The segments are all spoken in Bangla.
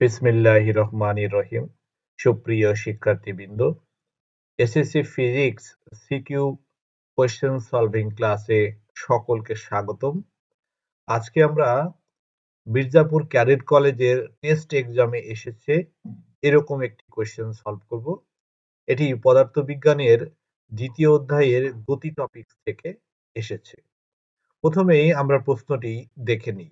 বিসমিল্লাহ রহমানির রহিম। সুপ্রিয় শিক্ষার্থীবৃন্দ SSC physics CQ question solving ক্লাসে সকলকে স্বাগতম। আজকে আমরা মির্জাপুর ক্যাডেট কলেজের টেস্ট এক্সামে এসেছে, এরকম একটি কোয়েশ্চেন সলভ করব। এটি পদার্থবিজ্ঞানের দ্বিতীয় অধ্যায়ের গতি টপিক থেকে এসেছে। প্রথমেই আমরা প্রশ্নটি দেখে নিই।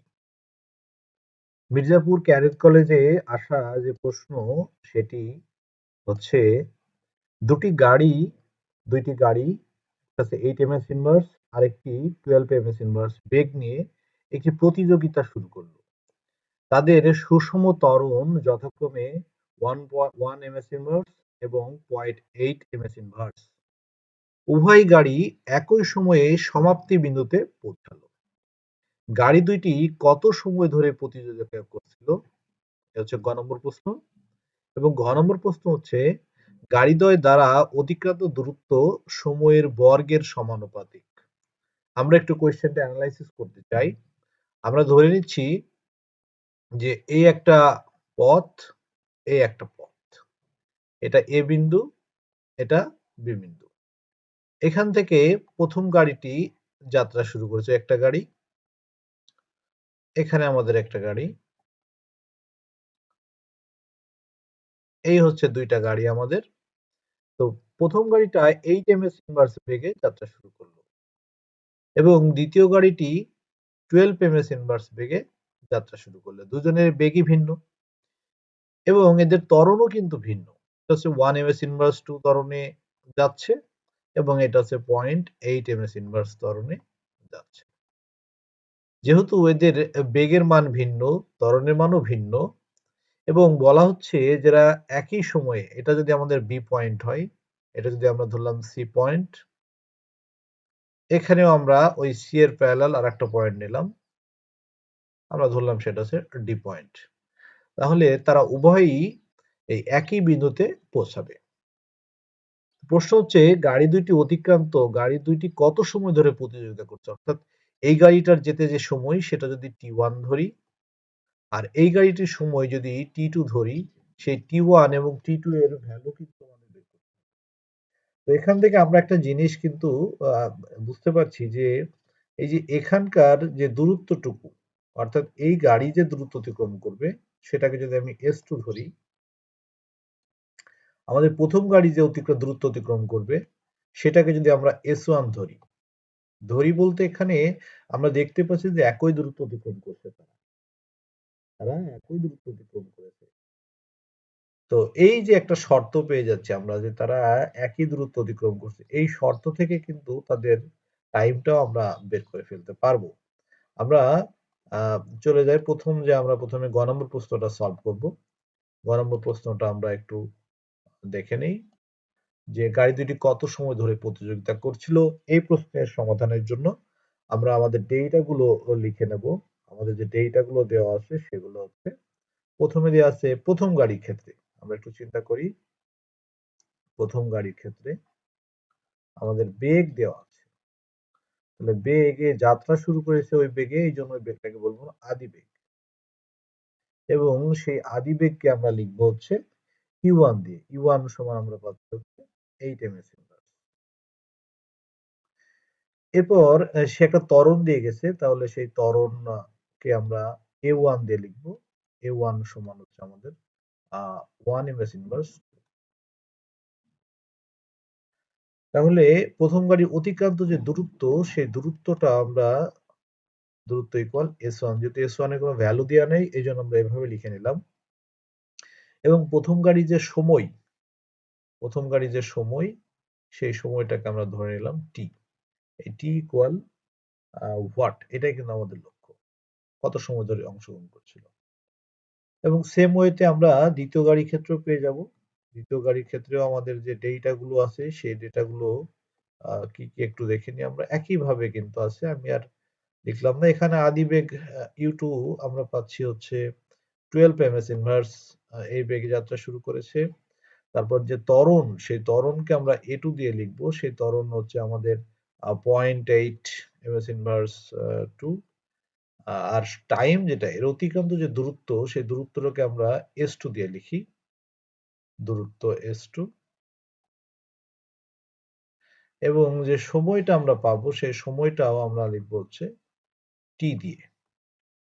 মির্জাপুর ক্যাডেট কলেজে আসা যে প্রশ্ন, সেটি হচ্ছে, দুটি গাড়ি, দুইটি গাড়ি এইট এম এস ইনভার্স আরেকটি টুয়েলভ এম এস ইনভার্স বেগ নিয়ে একটি প্রতিযোগিতা শুরু করল। তাদের সুষম ত্বরণ যথাক্রমে one one M S inverse এবং point eight M S inverse উভয় গাড়ি একই সময়ে সমাপ্তি বিন্দুতে পৌঁছালো। গাড়ি দুইটি কত সময় ধরে প্রতিযোগিতা করছিল? এটা হচ্ছে গ নম্বর প্রশ্ন। এবং ঘ নম্বর প্রশ্ন হচ্ছে গাড়িদ্বয় দ্বারা অতিক্রান্ত দূরত্ব সময়ের বর্গের সমানুপাতিক। আমরা একটু কোয়েশ্চেনটা অ্যানালাইসিস করতে চাই। আমরা ধরে নিচ্ছি যে এই একটা পথ এই একটা পথ। এটা এ বিন্দু, এটা বি বিন্দু। এখান থেকে প্রথম গাড়িটি যাত্রা শুরু করেছে একটা গাড়ি। এখানে আমাদের একটা গাড়ি। এই হচ্ছে দুইটা গাড়ি আমাদের। তো প্রথম গাড়িটা এইট এম এস ইনভার্স বেগে যাত্রা শুরু করল। এবং দ্বিতীয় গাড়িটি টুয়েলভ এম এস ইনভার্স বেগে যাত্রা শুরু করল। দুজনের বেগই ভিন্ন। এবং এদের ত্বরণও কিন্তু ভিন্ন। হচ্ছে one M S inverse two ত্বরণে যাচ্ছে এবং এটা হচ্ছে point eight M S inverse ত্বরণে যাচ্ছে। যেহেতু এদের বেগের মান ভিন্ন, ত্বরণের মানও ভিন্ন, এবং বলা হচ্ছে যারা একই সময়ে, এটা যদি আমাদের বি পয়েন্ট হয়, এটা যদি আমরা ধরলাম সি পয়েন্ট এখানেও আমরা ওই সি এর প্যারালাল আর একটা পয়েন্ট নিলাম। আমরা ধরলাম সেটা হচ্ছে ডি পয়েন্ট তাহলে তারা উভয়ই এই একই বিন্দুতে পৌঁছাবে। প্রশ্ন হচ্ছে, গাড়ি দুইটি অতিক্রান্ত, গাড়ি দুইটি কত সময় ধরে প্রতিযোগিতা করছে? অর্থাৎ এই গাড়িটার যেতে যে সময়, সেটা যদি টি ওয়ান ধরি, আর এই গাড়িটির সময় যদি টি টু ধরি, সেই টি ওয়ান এবং টি টু এর ভ্যালু কিন্তু তো এখান থেকে আমরা একটা জিনিস কিন্তু বুঝতে পারছি যে, এই যে এখানকার যে দূরত্বটুকু, অর্থাৎ এই গাড়ি যে দূরত্ব অতিক্রম করবে, সেটাকে যদি আমি এস টু ধরি, আমাদের প্রথম গাড়ি যে অতিক্রম, দূরত্ব অতিক্রম করবে, সেটাকে যদি আমরা এস ওয়ান ধরি ধরি বলতে এখানে আমরা দেখতে পাচ্ছি যে একই দূরত্ব অতিক্রম করছে তারা। তারা একই দূরত্ব অতিক্রম করেছে। তো এই যে একটা শর্ত পেয়ে যাচ্ছে আমরা যে তারা একই দূরত্ব অতিক্রম করছে, এই শর্ত থেকে কিন্তু তাদের টাইমটাও আমরা বের করে ফেলতে পারব। আমরা চলে যাই প্রথম যে আমরা প্রথমে গ নম্বর প্রশ্নটা সলভ করব। গ নম্বর প্রশ্নটা আমরা একটু দেখে নেই। যে গাড়ি দুটি কত সময় ধরে প্রতিযোগিতা করছিল, এই প্রশ্নের সমাধানের জন্য আমরা আমাদের ডেটা গুলো লিখে নেব। আমাদের যে ডেটা গুলো দেওয়া আছে সেগুলো হচ্ছে, প্রথমে দেওয়া আছে প্রথম গাড়ির ক্ষেত্রে। আমরা একটু চিন্তা করি, প্রথম গাড়ির ক্ষেত্রে আমাদের বেগ দেওয়া আছে। তাহলে বেগে যাত্রা শুরু করেছে ওই বেগে এই জন্য বেগটাকে বলব আদি বেগ এবং সেই আদি বেগকে আমরা লিখব হচ্ছে ইউ ওয়ান দিয়ে। ইউ ওয়ান সমান আমরা পাচ্ছি হচ্ছে এইট এম এস এরপর সে একটা ত্বরণ দিয়ে গেছে, তাহলে সেই ত্বরণকে আমরা এ ওয়ান দিয়ে লিখব। এ ওয়ান সমান হচ্ছে আমাদের ওয়ান এম এস ইনভার্স তাহলে প্রথম গাড়ি অতিক্রান্ত যে দূরত্ব, সেই দূরত্বটা আমরা, দূরত্ব ইকুয়াল এস ওয়ান যেহেতু এস ওয়ানের কোনো ভ্যালু দেওয়া নেই, এই জন্য আমরা এভাবে লিখে নিলাম। এবং প্রথম গাড়ি যে সময় প্রথম গাড়ি যে সময়, সেই সময়টাকে আমরা ধরে নিলাম টি এই টি ইকুয়াল হোয়াট এটাই কিন্তু আমাদের লক্ষ্য। কত সময় ধরে অংশগ্রহণ করছিল। এবং সেম ওয়েতে আমরা দ্বিতীয় গাড়ির ক্ষেত্রেও পেয়ে যাব। দ্বিতীয় গাড়ির ক্ষেত্রেও আমাদের যে ডেটা গুলো আছে, সেই ডেটা গুলো কি কি একটু দেখে নিই আমরা। একইভাবে কিন্তু আছে, আমি আর লিখলাম না, এখানে আদি বেগ ইউ টু আমরা পাচ্ছি হচ্ছে টুয়েলভ এম এস ইনভার্স এই বেগে যাত্রা শুরু করেছে। তারপর যে ত্বরণ, সেই ত্বরণকে আমরা এ টু দিয়ে লিখব। সেই ত্বরণ হচ্ছে আমাদের point eight M S inverse two আর টাইম যেটা, এর অতিক্রান্ত যে দূরত্ব, সেই দূরত্বটাকে আমরা এস টু দিয়ে লিখি। দূরত্ব এস টু এবং যে সময়টা আমরা পাবো, সেই সময়টাও আমরা লিখব হচ্ছে টি দিয়ে।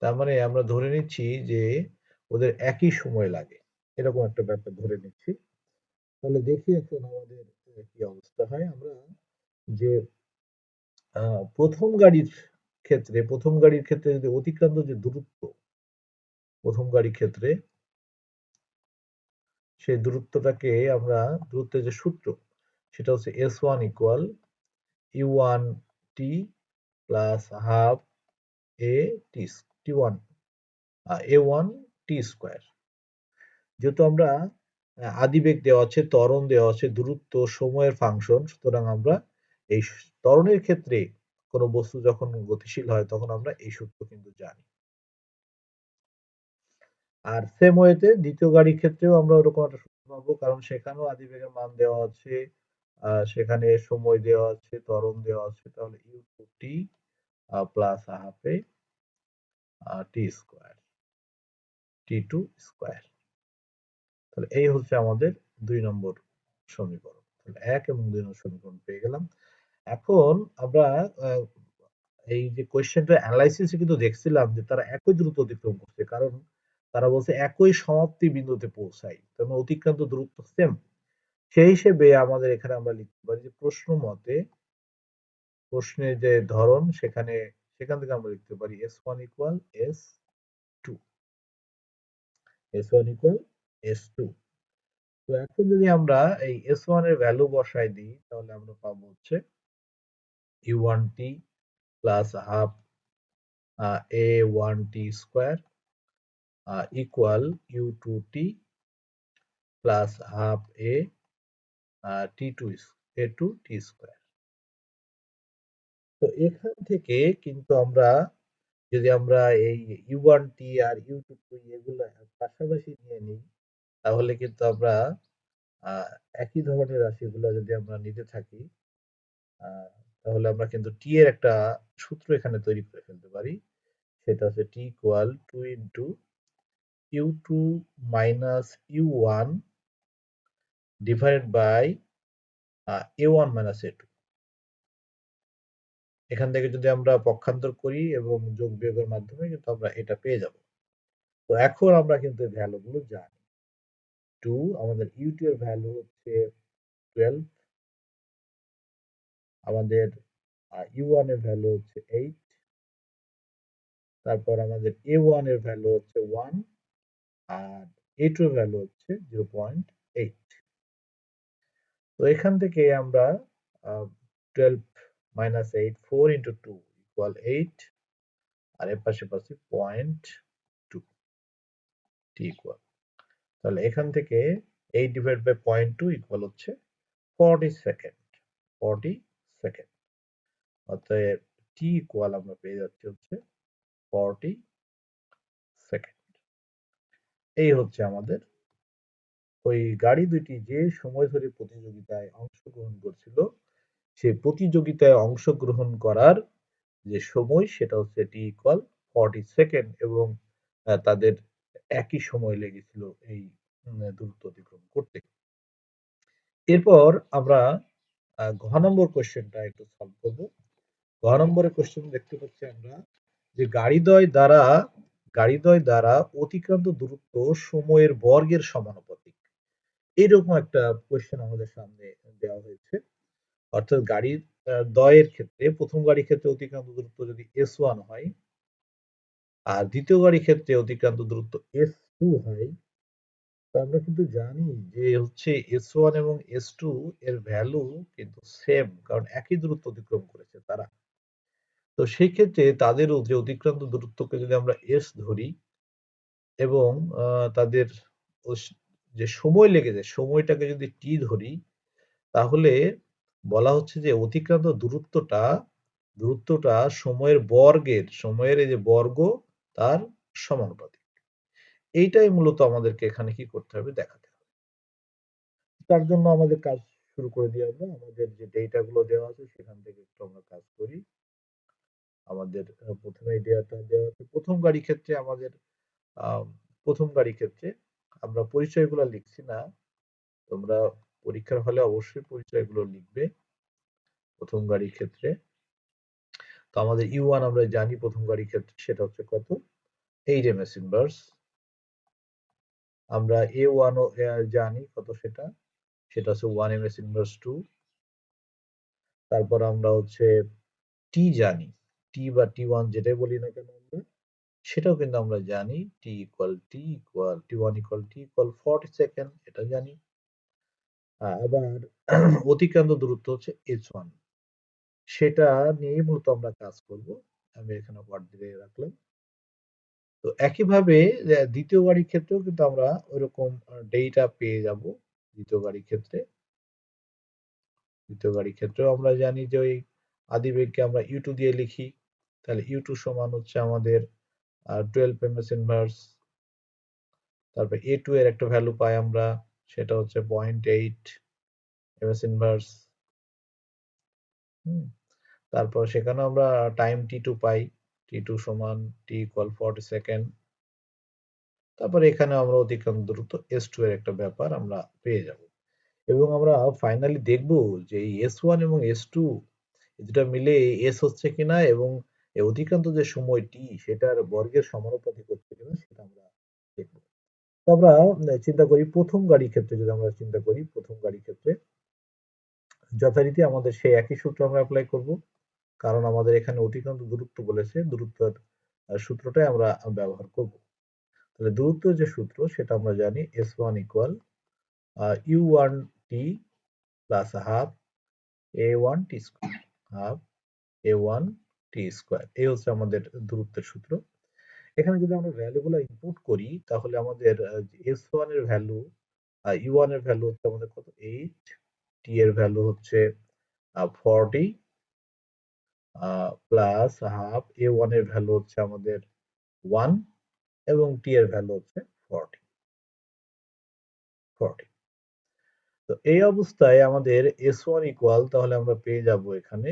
তার মানে আমরা ধরে নিচ্ছি যে ওদের একই সময় লাগে। এরকম একটা ব্যাপার ধরে নিচ্ছি। তাহলে দেখি এখন আমাদের কি অবস্থা হয়? আমরা যে প্রথম গাড়ির ক্ষেত্রে, প্রথম গাড়ির ক্ষেত্রে যদি অতিক্রান্ত যে দূরত্ব, প্রথম গাড়ির ক্ষেত্রে, সেই দূরত্বটাকে আমরা, দূরত্বের যে সূত্র, সেটা হচ্ছে S one equal U one T plus half A T T one A one T square যেহেতু আমরা আদিবেগ দেওয়া আছে, ত্বরণ দেওয়া আছে, দূরত্ব, সময়ের ফাংশন। সুতরাং আমরা এই ত্বরণের ক্ষেত্রে কোনো বস্তু যখন গতিশীল হয়, তখন আমরা এই সূত্র কিন্তু জানি। আর সেম ওয়েতে দ্বিতীয় গাড়ির ক্ষেত্রেও আমরা ওরকম একটা সূত্র পাবো, কারণ সেখানেও আদিবেগের মান দেওয়া আছে সেখানে সময় দেওয়া আছে, ত্বরণ দেওয়া আছে, তাহলে U two plus half T square T two square তাহলে এই হচ্ছে আমাদের দুই নম্বর সমীকরণ। তাহলে এক এবং দুই নম্বর সমীকরণ পেয়ে গেলাম। এখন আমরা এই যে কোয়েশ্চেনটা অ্যানালাইসিস কিন্তু দেখছিলাম যে তারা একই দ্রুত অতিক্রম করছে, কারণ তারা বলছে একই সমাপ্তি বিন্দুতে পৌঁছাই তার মানে অতিক্রান্ত দূরত্ব সেম সেই হিসেবে আমাদের এখানে আমরা লিখতে পারি যে প্রশ্ন মতে প্রশ্নের যে ধরন সেখানে, সেখান থেকে আমরা লিখতে পারি S one equal S two S one equal S two তো এখন যদি আমরা এই এস ওয়ানের ভ্যালু বসাই দিই, তাহলে আমরা পাবো হচ্ছে T plus half A one T square equal U two T plus half A T two A two T square তো এখান থেকে কিন্তু আমরা যদি আমরা এই ইউ ওয়ান টি আর ইউ টু টি এগুলো পাশাপাশি নিয়ে নিই তাহলে কিন্তু আমরা একই ধরনের রাশিগুলো যদি আমরা নিতে থাকি তাহলে আমরা কিন্তু টি এর একটা সূত্র এখানে তৈরি করে ফেলতে পারি। সেটা হচ্ছে T equal to into U two minus U one divide by A one minus A two এখান থেকে যদি আমরা পক্ষান্তর করি এবং যোগ বিয়োগের মাধ্যমে কিন্তু আমরা এটা পেয়ে যাব। তো এখন আমরা কিন্তু ভ্যালুগুলো জানি। টু আমাদের ইউটি এর ভ্যালু হচ্ছে টুয়েলভ আমাদের ইউ এর ভ্যালু হচ্ছে এইট তারপর আমাদের এ ওয়ানের ভ্যালু হচ্ছে ওয়ান আর এ এর ভ্যালু হচ্ছে জিরো পয়েন্ট এইট তো এখান থেকে আমরা twelve minus eight four into two equal eight আর এর পাশে পাশে পয়েন্ট টু টি ইকুয়াল তাহলে এখান থেকে eight divide by point two equal হচ্ছে ফর্টি সেকেন্ড ফর্টি সেকেন্ড অতএব টি ইকুয়াল আমরা পেয়ে যাচ্ছি হচ্ছে ফর্টি সেকেন্ড এই হচ্ছে আমাদের ওই গাড়ি দুটি যে সময় ধরে প্রতিযোগিতায় অংশগ্রহণ করছিল, সেই প্রতিযোগিতায় অংশগ্রহণ করার যে সময় সেটা হচ্ছে টি ইকুয়াল ফর্টি সেকেন্ড এবং তাদের একই সময় লেগেছিল এই দূরত্ব অতিক্রম করতে। এরপর আমরা ঘ নম্বর কোয়েশ্চেনটা একটু সলভ করব। ঘ নম্বরের কোয়েশ্চেন দেখতে পাচ্ছি আমরা যে গাড়িদ্বয় দ্বারা গাড়িদ্বয় দ্বারা অতিক্রান্ত দূরত্ব সময়ের বর্গের সমানুপাতিক। এরকম একটা কোয়েশ্চেন আমাদের সামনে দেওয়া হয়েছে। অর্থাৎ গাড়ির দয়ের ক্ষেত্রে, প্রথম গাড়ির ক্ষেত্রে অতিক্রান্ত দূরত্ব যদি এস ওয়ান হয় আর দ্বিতীয় গাড়ির ক্ষেত্রে অতিক্রান্ত দূরত্ব এস টু হয়, তো আমরা কিন্তু জানি যে হচ্ছে এস ওয়ান এবং এস টু এর ভ্যালু কিন্তু সেম কারণ একই দূরত্ব অতিক্রম করেছে তারা। তো সেই ক্ষেত্রে তাদের যে অতিক্রান্ত দূরত্বকে যদি আমরা এস ধরি এবং তাদের যে সময় লেগে যায়, সময়টাকে যদি টি ধরি, তাহলে বলা হচ্ছে যে অতিক্রান্ত দূরত্বটা দূরত্বটা সময়ের বর্গের, সময়ের এই যে বর্গ তার সমানুপাতিক। এইটাই মূলত আমাদেরকে এখানে কি করতে হবে দেখাতে হবে। তার জন্য আমাদের কাজ শুরু করে দিয়ে আমরা। আমাদের যে ডেটা গুলো দেওয়া আছে সেখান থেকে একটু আমরা কাজ করি। আমাদের প্রথমে ডেটা দেওয়া আছে। প্রথম গাড়ি ক্ষেত্রে আমাদের প্রথম গাড়ি ক্ষেত্রে আমরা পরিচয়গুলো লিখছি না। তোমরা পরীক্ষার হলে অবশ্যই পরিচয়গুলো লিখবে। প্রথম গাড়ির ক্ষেত্রে তো আমাদের ইউ ওয়ান আমরা জানি প্রথম গাড়ির ক্ষেত্রে সেটা হচ্ছে কত? এইট এম এস ইনভার্স আমরা এ ওয়ানও জানি কত সেটা? সেটা হচ্ছে one M S inverse two তারপর আমরা হচ্ছে টি জানি। টি বা টি ওয়ান যেটাই বলি না কেন আমরা, সেটাও কিন্তু আমরা জানি T equal T equal T one equal T equal forty second এটা জানি। আবার অতিক্রান্ত দূরত্ব হচ্ছে এইচ ওয়ান সেটা নিয়েই মূলত আমরা কাজ করব। আমি এখানে ওয়ার্ড দিয়ে রাখলাম। তো একইভাবে দ্বিতীয় গাড়ির ক্ষেত্রেও কিন্তু আমরা ওইরকম ডেটা পেয়ে যাব দ্বিতীয় গাড়ির ক্ষেত্রে। দ্বিতীয় গাড়ির ক্ষেত্রেও আমরা জানি যে ওই আদিবেগকে আমরা ইউ টু দিয়ে লিখি। তাহলে ইউ টু সমান হচ্ছে আমাদের টুয়েলভ এম এস ইনভার্স তারপর এ টু এর একটা ভ্যালু পাই আমরা, সেটা হচ্ছে point eight M S inverse তারপর সেখানে আমরা টাইম টি টু পাই টি টু সমান টি ইকুয়াল ফর্টি সেকেন্ড তারপর এখানে আমরা অতিক্রান্ত দ্রুত এস টু এর একটা ব্যাপার আমরা পেয়ে যাব। এবং আমরা ফাইনালি দেখব যে এই এস ওয়ান এবং এস টু দুটা মিলে এস হচ্ছে কিনা এবং অধিকান্ত যে সময় টি সেটার বর্গের সমানুপাতিক হচ্ছে কিনা সেটা আমরা দেখব। তো আমরা চিন্তা করি প্রথম গাড়ির ক্ষেত্রে, যদি আমরা চিন্তা করি প্রথম গাড়ির ক্ষেত্রে, যথারীতি আমাদের সেই একই সূত্র আমরা অ্যাপ্লাই করব। কারণ আমাদের এখানে অতিক্রান্ত দূরত্ব বলেছে, দূরত্বের সূত্রটাই আমরা ব্যবহার করব। তাহলে দূরত্বের যে সূত্র, সেটা আমরা জানি S one equal U one T plus half A one T square half A one T square এই হচ্ছে আমাদের দূরত্বের সূত্র। এখানে যদি আমরা ভ্যালুগুলো ইনপুট করি, তাহলে আমাদের এস ওয়ানের ভ্যালু ইউ ওয়ানের ভ্যালু হচ্ছে আমাদের কত? এইট টি এর ভ্যালু হচ্ছে ফর্টি প্লাস হাফ এ ওয়ানের ভ্যালু হচ্ছে আমাদের ওয়ান এবং টি এর ভ্যালু হচ্ছে ফর্টি ফর্টি তো এই অবস্থায় আমাদের এস ওয়ান ইকুয়াল তাহলে আমরা পেয়ে যাব এখানে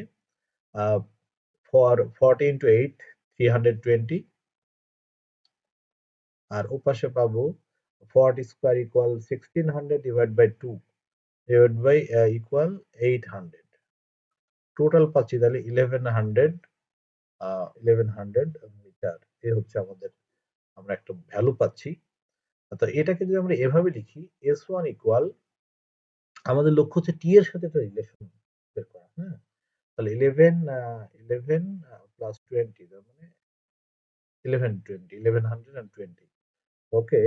for forty into eight three hundred twenty আর ওপাশে পাবো forty square equal sixteen hundred divide by two divide by equal eight hundred total পাচ্ছি তাহলে eleven hundred eleven hundred meter এ হচ্ছে আমাদের, আমরা একটা ভ্যালু পাচ্ছি। তো এটাকে যদি আমরা এভাবে লিখি এস ওয়ান ইকুয়াল আমাদের লক্ষ্য হচ্ছে টি এর সাথে একটা রিলেশন বের করা হ্যাঁ তাহলে ইলেভেন ইলেভেন প্লাস টোয়েন্টি তার মানে eleven twenty eleven hundred and twenty okay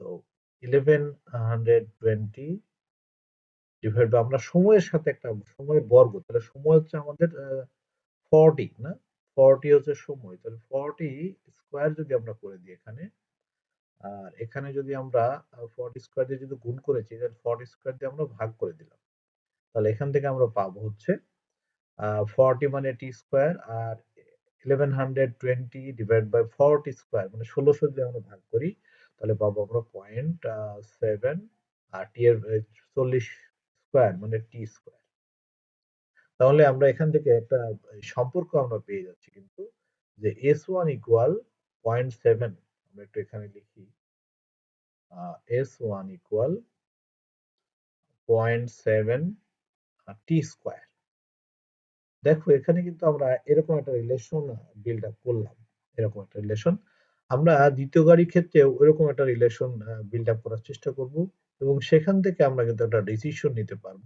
তো eleven hundred twenty divide by আমরা সময়ের সাথে একটা সময় বর্গ, তাহলে সময় হচ্ছে আমাদের ফর্টি না? ফর্টি হচ্ছে সময়, তাহলে ফর্টি স্কোয়ার যদি আমরা করে দিই এখানে, আর এখানে যদি আমরা ফর্টি স্কোয়ার দিয়ে যদি গুণ করেছি, তাহলে ফর্টি স্কোয়ার দিয়ে আমরা ভাগ করে দিলাম। তাহলে এখান থেকে আমরা পাবো হচ্ছে ফর্টি মানে T square R eleven hundred twenty divide by forty square মানে ষোলোশো যদি আমরা ভাগ করি, তাহলে পাবো আমরা পয়েন্ট সেভেন আর টি এর চল্লিশ স্কোয়ার মানে টি স্কোয়ার তাহলে আমরা এখান থেকে একটা সম্পর্ক আমরা পেয়ে যাচ্ছি কিন্তু যে S one equal point seven আমরা একটু এখানে লিখি। S one equal point seven T square দেখো, এখানে কিন্তু আমরা এরকম একটা রিলেশন বিল্ড আপ করলাম, এরকম একটা রিলেশন আমরা দ্বিতীয় গাড়ির ক্ষেত্রে ওইরকম একটা রিলেশন বিল্ড আপ করার চেষ্টা করব এবং সেখান থেকে আমরা কিন্তু একটা ডিসিশন নিতে পারব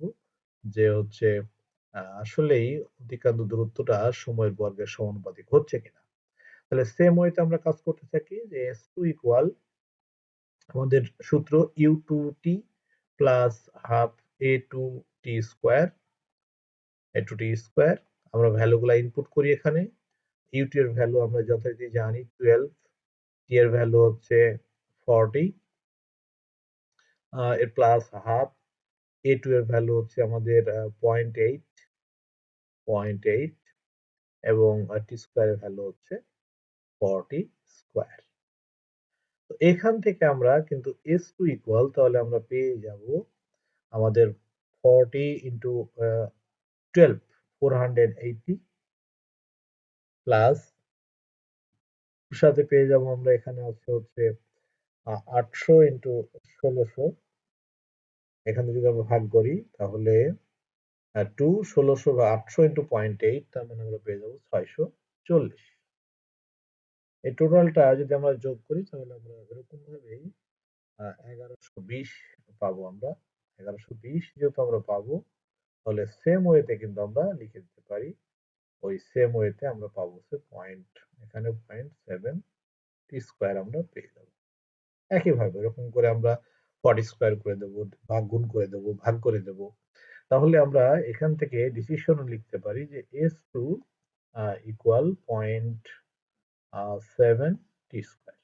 যে হচ্ছে আসলেই অতিক্রান্ত দূরত্বটা সময়ের বর্গের সমানুপাতিক হচ্ছে কিনা। তাহলে সেম ওয়েতে আমরা কাজ করতে থাকি যে এস টু ইকুয়াল আমাদের সূত্র U two T plus half A two T square A two T square আমরা ভ্যালুগুলো ইনপুট করি এখানে। ইউ টি এর ভ্যালু আমরা যথারীতি জানি টুয়েলভ এর ভ্যালু হচ্ছে ফর্টি এর প্লাস হাফ এ টু এর ভ্যালু হচ্ছে আমাদের পয়েন্ট এইট পয়েন্ট এইট এবং টি স্কোয়ারের ভ্যালু হচ্ছে ফর্টি স্কোয়ার তো এখান থেকে আমরা কিন্তু এস টু ইকুয়াল তাহলে আমরা পেয়ে যাব আমাদের forty into twelve four hundred eighty plus সাথে পেয়ে যাব আমরা এখানে আছে হচ্ছে আটশো ইন্টু ষোলোশো। এখানে যদি আমরা ভাগ করি, তাহলে টু ষোলোশো বা আটশো ইন্টু পয়েন্ট এইট, তার মানে আমরা পেয়ে যাব ছয়শো চল্লিশ। এই টোটালটা যদি আমরা যোগ করি, তাহলে আমরা এরকম ভাবেই এগারোশো বিশ পাবো আমরা। এগারোশো বিশ যেহেতু আমরা পাবো, তাহলে সেম ওয়েতে কিন্তু আমরা লিখে দিতে পারি ওই সেম ওয়েতে আমরা পাবো সে পয়েন্ট এখানে পয়েন্ট সেভেন টি স্কোয়ার আমরা পেয়ে যাব। একইভাবে এরকম করে আমরা ফর্টি স্কোয়ার করে দেবো, ভাগ গুণ করে দেবো, ভাগ করে দেব। তাহলে আমরা এখান থেকে ডিসিশন লিখতে পারি যে S two equal point seven T square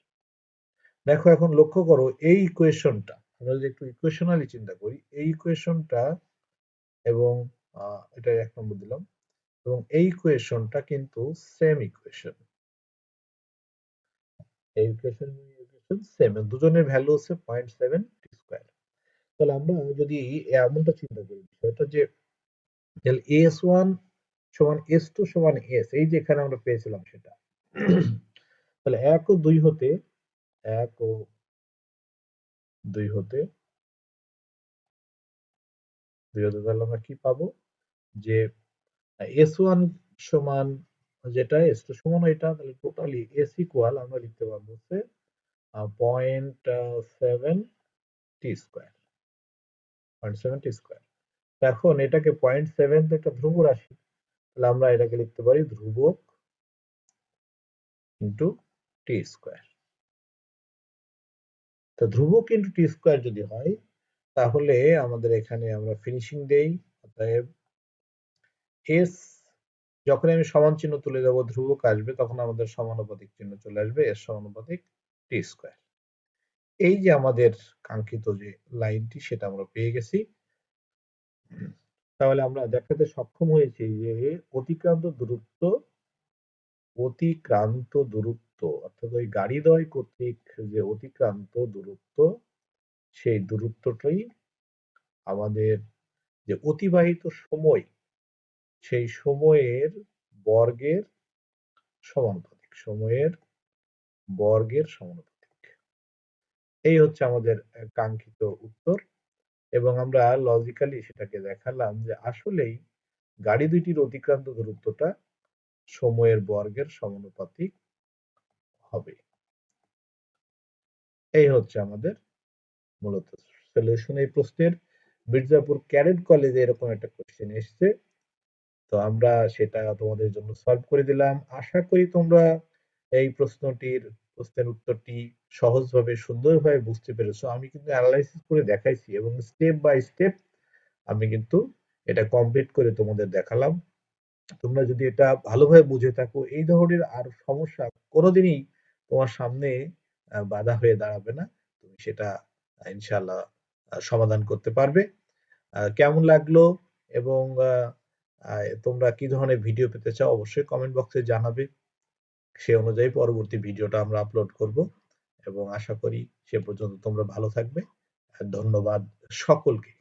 দেখো এখন লক্ষ্য করো এই ইকুয়েশনটা আমরা যদি একটু ইকুয়েশনালি চিন্তা করি, এই ইকুয়েশনটা এবং এটা এক নম্বর দিলাম। এবং এই ইকুয়েশনটা কিন্তু সেম ইকুয়েশন এই ইকুয়েশন ইকুয়েশন সেম দুজনের ভ্যালু হচ্ছে পয়েন্ট সেভেন টি স্কোয়ার তাহলে আমরা যদি এমনটা চিন্তা করি, বিষয়টা যে এস ওয়ান সমান এস টু সমান এস এই যে এখানে আমরা পেয়েছিলাম সেটা। তাহলে এক ও দুই হতে, এক ও দুই হতে দুই হতে তাহলে আমরা কি পাবো? যে এস ওয়ান সমান যেটা এস টু সমান এটা তাহলে টোটালি এস ইকুয়াল আমরা লিখতে পারব হচ্ছে point seven T square point seven T square এখন এটাকে পয়েন্ট সেভেন একটা ধ্রুব রাশি, তাহলে আমরা এটাকে লিখতে পারি ধ্রুবক ইন্টু টি স্কোয়ার তো ধ্রুবক ইন্টু টি স্কোয়ার যদি হয়, তাহলে আমাদের এখানে আমরা ফিনিশিং দেই, অতএব এস যখন আমি সমান চিহ্ন তুলে দেবো, ধ্রুবক আসবে, তখন আমাদের সমানুপাতিক চিহ্ন চলে আসবে এস সমানুপাতিক টি স্কোয়ার এই যে আমাদের কাঙ্ক্ষিত যে লাইনটি, সেটা আমরা পেয়ে গেছি। তাহলে আমরা দেখাতে সক্ষম হয়েছি যে অতিক্রান্ত দূরত্ব অতিক্রান্ত দূরত্ব, অর্থাৎ ওই গাড়িদ্বয় কর্তৃক যে অতিক্রান্ত দূরত্ব, সেই দূরত্বটাই আমাদের যে অতিবাহিত সময় সেই সময়ের বর্গের সমানুপাতিক, সময়ের বর্গের সমানুপাতিক। এই হচ্ছে আমাদের কাঙ্ক্ষিত উত্তর। এবং আমরা লজিক্যালি সেটাকে দেখালাম যে আসলেই গাড়ি দুইটির অতিক্রান্ত দূরত্বটা সময়ের বর্গের সমানুপাতিক হবে। এই হচ্ছে আমাদের মূলত সলিউশন এই প্রশ্নের। মির্জাপুর ক্যাডেট কলেজে এরকম একটা কোশ্চেন এসছে। তো আমরা সেটা তোমাদের জন্য সলভ করে দিলাম। আশা করি তোমরা এই প্রশ্নটির, প্রশ্নের উত্তরটি সহজভাবে, সুন্দরভাবে বুঝতে পেরেছ। আমি কিন্তু অ্যানালাইসিস করে দেখাইছি এবং স্টেপ বাই স্টেপ আমি কিন্তু এটা কমপ্লিট করে তোমাদের দেখালাম। তোমরা যদি এটা ভালোভাবে বুঝে থাকো, এই ধরনের আর সমস্যা কোনোদিনই তোমার সামনে বাধা হয়ে দাঁড়াবে না। তুমি সেটা ইনশাল্লাহ সমাধান করতে পারবে। কেমন লাগল এবং তোমরা কি ধরনের ভিডিও পেতে চাও অবশ্যই কমেন্ট বক্সে জানাবে। সে অনুযায়ী পরবর্তী ভিডিওটা আমরা আপলোড করব এবং আশা করি সে পর্যন্ত তোমরা ভালো থাকবে। ধন্যবাদ সকলকে।